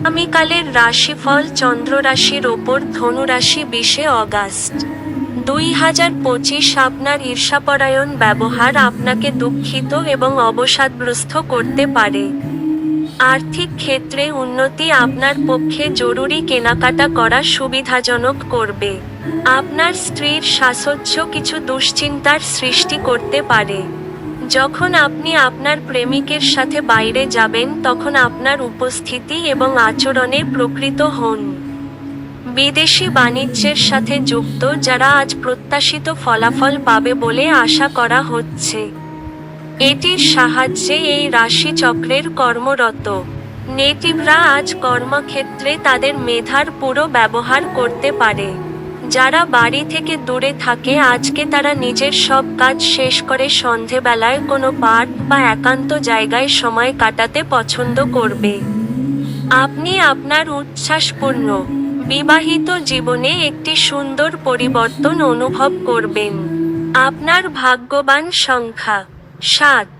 আগামীকালের রাশিফল চন্দ্র রাশির ওপর ধনু রাশি বিশে অগাস্ট। দুই হাজার পঁচিশ আপনার ঈর্ষাপরায়ণ ব্যবহার আপনাকে দুঃখিত এবং অবসাদগ্রস্ত করতে পারে। আর্থিক ক্ষেত্রে উন্নতি আপনার পক্ষে জরুরি কেনাকাটা করা সুবিধাজনক করবে। আপনার স্ত্রীর সাহচর্য কিছু দুশ্চিন্তার সৃষ্টি করতে পারে। যখন আপনি আপনার প্রেমিকের সাথে বাইরে যাবেন, তখন আপনার উপস্থিতি এবং আচরণে প্রকৃত হন। বিদেশি বাণিজ্যের সাথে যুক্ত, যারা আজ প্রত্যাশিত ফলাফল পাবে বলে আশা করা হচ্ছে। এটির সাহায্যে এই রাশিচক্রের কর্মরত নেটিভরা আজ কর্মক্ষেত্রে তাদের মেধার পুরো ব্যবহার করতে পারে। যারা বাড়ি থেকে দূরে থাকে, আজকে তারা নিজের সব কাজ শেষ করে সন্ধেবেলায় কোনো পার্ক বা একান্ত জায়গায় সময় কাটাতে পছন্দ করবে। আপনি আপনার উচ্ছ্বাসপূর্ণ, বিবাহিত জীবনে একটি সুন্দর পরিবর্তন অনুভব করবেন। আপনার ভাগ্যবান সংখ্যা, সাত।